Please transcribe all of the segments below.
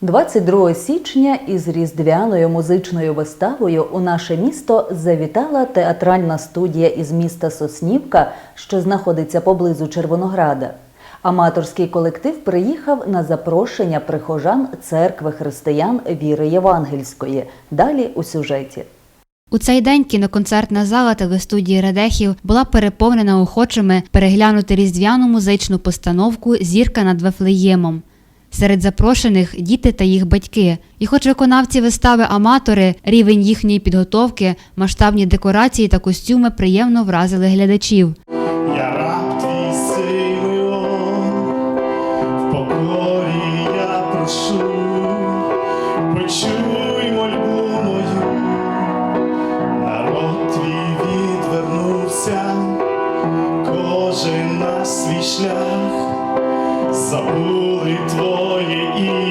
22 січня із різдвяною музичною виставою у наше місто завітала театральна студія із міста Соснівка, що знаходиться поблизу Червонограда. Аматорський колектив приїхав на запрошення прихожан церкви християн віри Євангельської. Далі у сюжеті. У цей день кіноконцертна зала телестудії Редехів була переповнена охочими переглянути різдвяну музичну постановку Зірка над Вифлеємом. Серед запрошених діти та їх батьки. І хоч виконавці вистави аматори, рівень їхньої підготовки, масштабні декорації та костюми приємно вразили глядачів. Кожен на свій шлях, забули твоє ім'я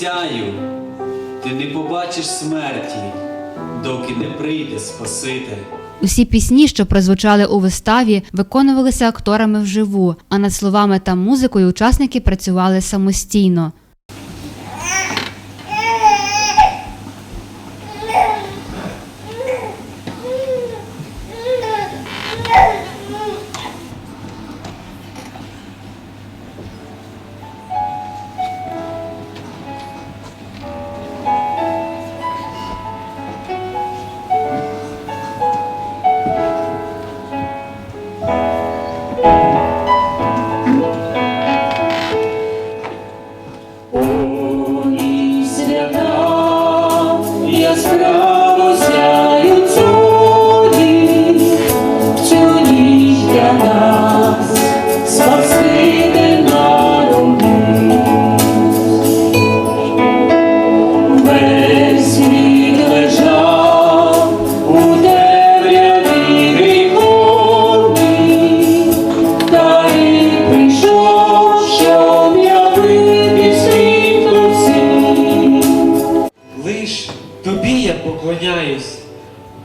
Обіцяю, ти не побачиш смерті, доки не прийде Спаситель. Усі пісні, що прозвучали у виставі, виконувалися акторами вживу, а над словами та музикою учасники працювали самостійно.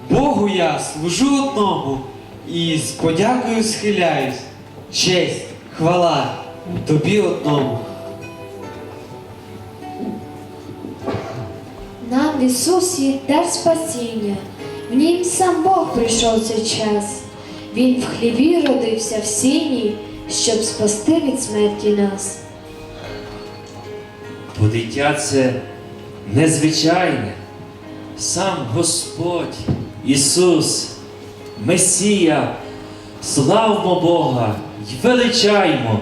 Богу я служу одному і з подякою схиляюсь. Честь, хвала тобі одному. Нам в Ісусі дар спасіння, в Нім сам Бог прийшов цей час. Він в хліві родився в сіні, щоб спасти від смерті нас. Бо дитя це незвичайне, сам Господь Ісус, Месія, славмо Бога й величаймо,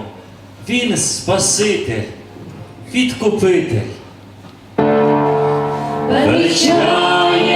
Він Спаситель, Відкупитель. Величає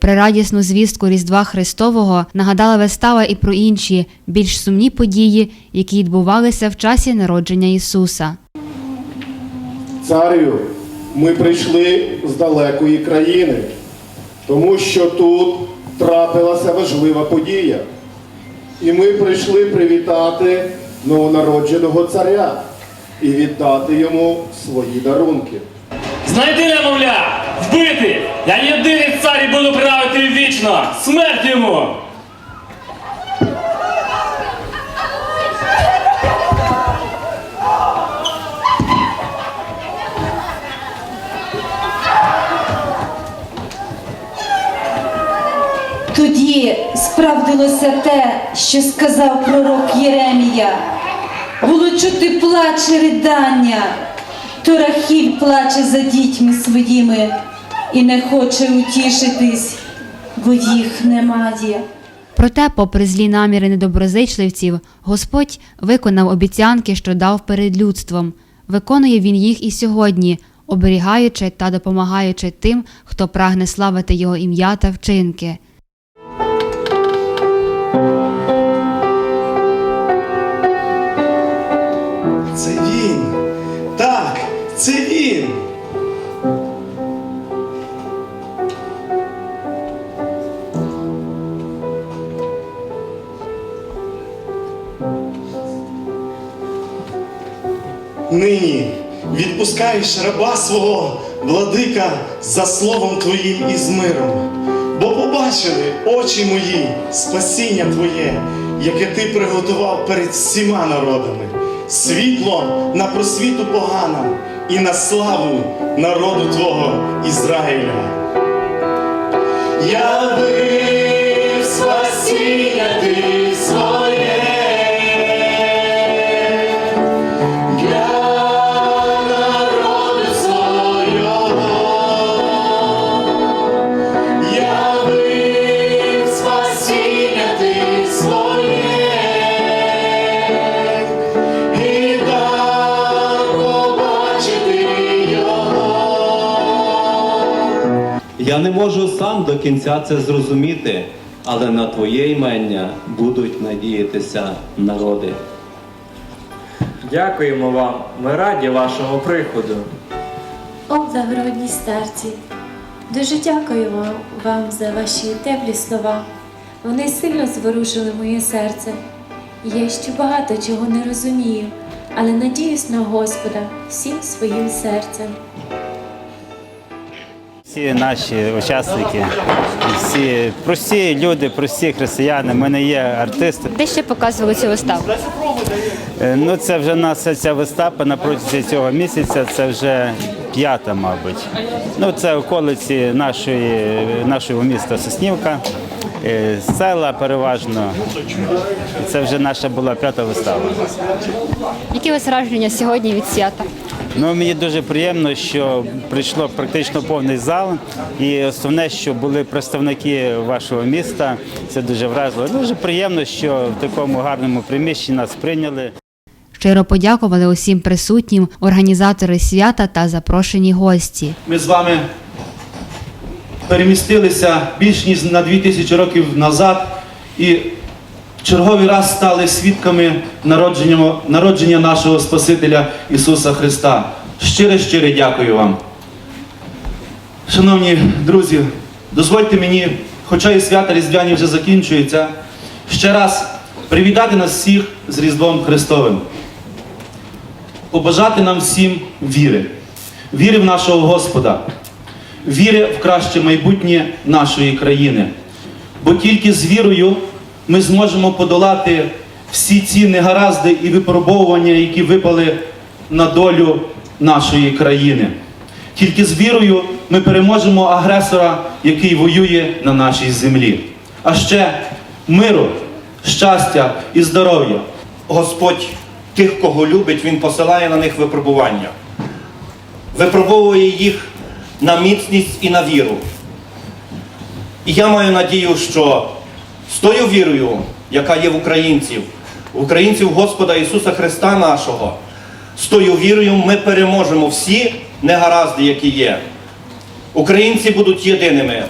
Попри радісну звістку Різдва Христового, нагадала вистава і про інші більш сумні події, які відбувалися в часі народження Ісуса. Царю, ми прийшли з далекої країни, тому що тут трапилася важлива подія. І ми прийшли привітати новонародженого царя і віддати йому свої дарунки. Знайди немовля, вбити. Я єдиний цар і буду правити вічно. Смерть йому. Тоді справдилося те, що сказав пророк Єремія. Було чути плач і ридання, то Рахіль плаче за дітьми своїми і не хоче утішитись, бо їх немає. Проте, попри злі наміри недоброзичливців, Господь виконав обіцянки, що дав перед людством. Виконує він їх і сьогодні, оберігаючи та допомагаючи тим, хто прагне славити його ім'я та вчинки. Нині відпускаєш раба свого, владика, за словом твоїм і з миром. Бо побачили очі мої спасіння Твоє, яке ти приготував перед всіма народами, світло на просвіту поганам і на славу народу Твого Ізраїля. Явив спасіння ти не можу сам до кінця це зрозуміти, але на Твоє імення будуть надіятися народи. Дякуємо вам. Ми раді вашого приходу. О, благородні старці, дуже дякую вам, вам за ваші теплі слова. Вони сильно зворушили моє серце. Я ще багато чого не розумію, але надіюсь на Господа всім своїм серцем. Всі наші учасники, всі прості люди, прості християни. Ми не є артисти. Де ще показували цю виставу? Е, Ну це вже наша ця вистава на протязі цього місяця. Це вже п'ята, мабуть. Ну це околиці нашої нашого міста Соснівка, е, села переважно. Це вже наша була п'ята вистава. Які у вас враження сьогодні від свята? Ну мені дуже приємно, що прийшло практично повний зал, і основне, що були представники вашого міста. Це дуже вразило. Дуже приємно, що в такому гарному приміщенні нас прийняли. Щиро подякували усім присутнім, організатори свята та запрошені гості. Ми з вами перемістилися більш ніж на 2000 років назад і черговий раз стали свідками народження, народження нашого Спасителя Ісуса Христа. Щире, щире дякую вам. Шановні друзі, дозвольте мені, хоча і свята Різдвяні вже закінчується, ще раз привітати нас всіх з Різдвом Христовим. Побажати нам всім віри, віри в нашого Господа, віри в краще майбутнє нашої країни. Бо тільки з вірою ми зможемо подолати всі ці негаразди і випробовування, які випали на долю нашої країни. Тільки з вірою ми переможемо агресора, який воює на нашій землі. А ще миру, щастя і здоров'я. Господь тих, кого любить, Він посилає на них випробування. Випробовує їх на міцність і на віру. І я маю надію, що з тою вірою, яка є в українців, українців Господа Ісуса Христа нашого, з тою вірою ми переможемо всі негаразди, які є. Українці будуть єдиними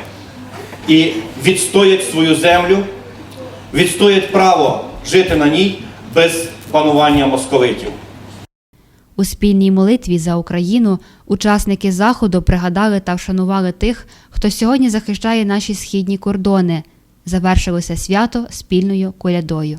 і відстоять свою землю, відстоять право жити на ній без панування московитів. У спільній молитві за Україну учасники заходу пригадали та вшанували тих, хто сьогодні захищає наші східні кордони завершилося свято спільною колядою.